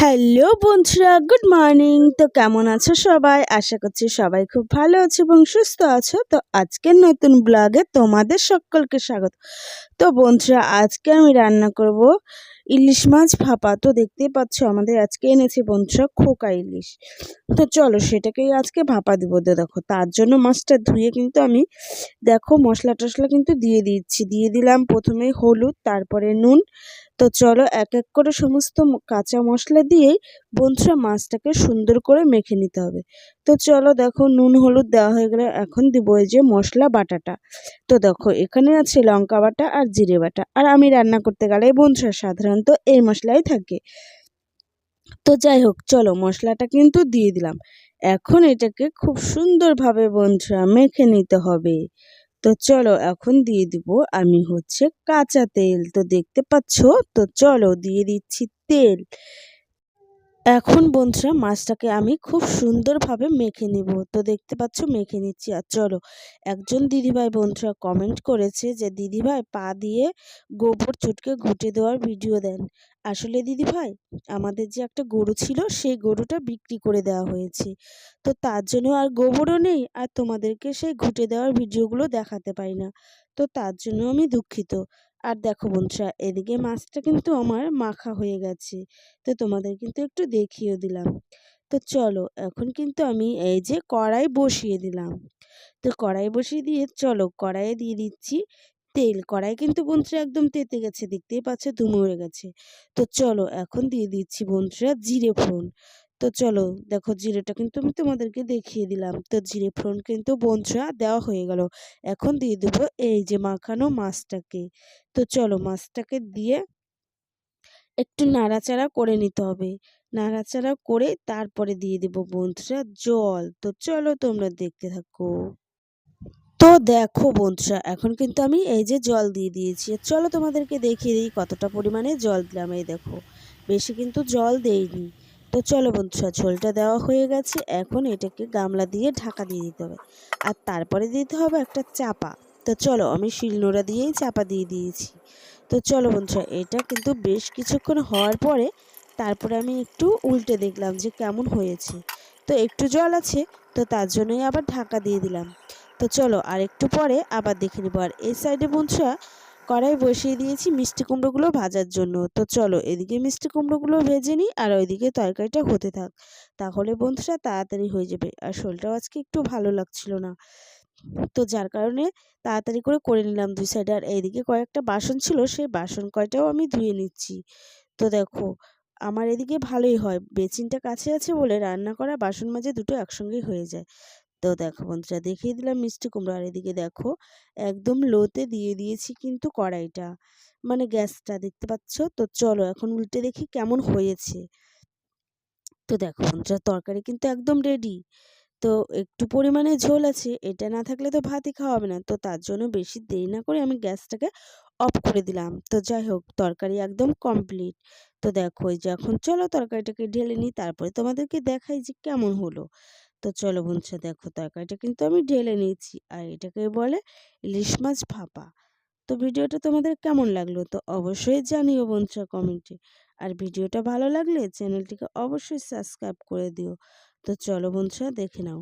Hello বন্ধুরা, good morning. তো কেমন আছো সবাই? আশা করছি সবাই খুব ভালো আছো এবং সুস্থ আছো। তো আজকের নতুন ব্লগে তোমাদের সকলকে স্বাগত। তো বন্ধুরা, আজকে আমি রান্না করব ইলিশ মাছ ভাপা তো দেখতেই পাচ্ছ, আমাদের আজকে এনেছে বন্ধুরা খোকা ইলিশ। তো চলো সেটাকেই আজকে ভাপা দিব দেখো, তার জন্য মাছটা ধুয়ে কিন্তু আমি দেখো মশলা টশলা কিন্তু দিয়ে দিচ্ছি। দিয়ে দিলাম প্রথমে হলুদ, তারপরে নুন। তো চলো এক এক করে সমস্ত কাঁচা মশলা দিয়েই বন্ধুরা মাছটাকে সুন্দর করে মেখে নিতে হবে। তো চলো দেখো, নুন, হলুদ দেওয়া হয়ে গেলে এখন দিব এই যে মশলা, বাটাটা। তো দেখো, এখানে আছে লঙ্কা বাটা আর জিরে বাটা। আর আমি রান্না করতে গেলে বন্ধুরা সাধারণত এই মশলাই থাকে। তো যাই হোক, চলো মশলাটা কিন্তু দিয়ে দিলাম। এখন এটাকে খুব সুন্দরভাবে বন্ধুরা মেখে নিতে হবে। তো চলো, এখন দিয়ে দিব আমি হচ্ছে কাঁচা তেল। তো দেখতে পাচ্ছ? তো চলো, দিয়ে দিচ্ছি তেল। এখন বন্ধুরা মাছটাকে আমি খুব সুন্দরভাবে মেখে নিব। তো দেখতে পাচ্ছ, মেখে নিচ্ছি। আর চলো, একজন দিদিভাই বন্ধুরা কমেন্ট করেছে যে, দিদিভাই, পা দিয়ে গোবর চুটকে ঘুটে দেওয়ার ভিডিও দেন। আসলে দিদিভাই, আমাদের যে একটা গরু ছিল, সেই গরুটা বিক্রি করে দেওয়া হয়েছে। তো তার জন্য আর গোবরও নেই, আর তোমাদেরকে সেই ঘুটে দেওয়ার ভিডিওগুলো দেখাতে পারি না। তো তার জন্য আমি দুঃখিত। আর দেখো বন্ধুরা, এদিকে মাছটা কিন্তু আমার মাখা হয়ে গেছে। তো তোমাদের কিন্তু একটু দেখিয়ে দিলাম। তো চলো, এখন কিন্তু আমি এই যে কড়াই বসিয়ে দিলাম। তো কড়াই বসিয়ে দিয়ে চলো, কড়াইয়ে দিয়ে দিচ্ছি তেল। কড়াই কিন্তু বন্ধুরা একদম তেতে গেছে, দেখতেই পাচ্ছে ধুমে উড়ে গেছে। তো চলো, এখন দিয়ে দিচ্ছি বন্ধুরা জিরে ফোড়ন। তো চলো, দেখো জিরেটা কিন্তু আমি তোমাদেরকে দেখিয়ে দিলাম। তো জিরে ফোড়ন কিন্তু বন্ধুরা দেওয়া হয়ে গেল। এখন দিয়ে দেবো এই যে মাখানো মাছটাকে। তো চলো মাছটাকে দিয়ে একটু নাড়াচাড়া করে নিতে হবে। নাড়াচাড়া করে তারপরে দিয়ে দেবো বন্ধুরা জল। তো চলো তোমরা দেখতে থাকো। তো দেখো বন্ধুরা এখন কিন্তু আমি এই যে জল দিয়ে দিয়েছি। চলো তোমাদেরকে দেখিয়ে দিই কতটা পরিমাণে জল দিলাম। এই দেখো, বেশি কিন্তু জল দেইনি। তো চলো বন্ধুরা ঝোলটা দেওয়া হয়ে গেছে। এখন এটাকে গামলা দিয়ে ঢাকা দিয়ে দিতে হবে। আর তারপরে দিতে হবে একটা চাপা। তো চলো, আমি শিলনোড়া দিয়েই চাপা দিয়ে দিয়েছি। তো চলো বন্ধুরা এটা কিন্তু বেশ কিছুক্ষণ হওয়ার পরে তারপরে আমি একটু উল্টে দেখলাম যে কেমন হয়েছে। তো একটু জল আছে, তো তার জন্যই আবার ঢাকা দিয়ে দিলাম। তো চলো আর একটু পরে আবার দেখে নেব। আর এই সাইডে বন্ধুরা কড়াই বসিয়ে দিয়েছি মিষ্টি কুমড়োগুলো ভাজার জন্য। তো চলো এদিকে মিষ্টি কুমড়োগুলো ভেজে নিই আর ওইদিকে তরকারিটা হতে থাক। তাহলে বন্ধুরা তাড়াতাড়ি হয়ে যাবে আর শোলটাও আজকে একটু ভালো লাগছিল না। তো যার কারণে তাড়াতাড়ি করে করে নিলাম দুই সাইডে আর এইদিকে কয়েকটা বাসন ছিল, সেই বাসন কয়টাও আমি ধুয়ে নিচ্ছি। তো দেখো, আমার এদিকে ভালোই হয়। বেচিনটা কাছে আছে বলে রান্না করা বাসন মাঝে দুটো একসঙ্গেই হয়ে যায়। তো দেখো বন্ধুরা, দেখিয়ে দিলাম মিষ্টি কুমড়ো। আর এদিকে দেখো, একদম লোতে দিয়ে দিয়েছি কিন্তু কড়াইটা মানে গ্যাসটা দেখতে পাচ্ছ? তো চলো এখন উল্টে দেখি কেমন হয়েছে। তো দেখো বন্ধুরা, তরকারি কিন্তু একদম রেডি তো একটু পরিমাণে ঝোল আছে, এটা না থাকলে তো ভাতই খাওয়া হবে না। তো তার জন্য বেশি দেরি না করে আমি গ্যাসটাকে অফ করে দিলাম। তো যাই হোক, তরকারি একদম কমপ্লিট তো দেখো এই যে এখন চলো তরকারিটাকে ঢেলে নিই, তারপরে তোমাদেরকে দেখাই যে কেমন হলো। তো চলো বন্ধুরা দেখো তরকারিটা কিন্তু আমি ঢেলে নিয়েছি। আর এটাকে বলে ইলিশ মাছ ভাপা। তো ভিডিওটা তোমাদের কেমন লাগল তো অবশ্যই জানিও বন্ধুরা কমেন্টে আর ভিডিওটা ভালো লাগলে চ্যানেলটিকে অবশ্যই সাবস্ক্রাইব করে দিও। তো চলো বন্ধুরা দেখে নাও।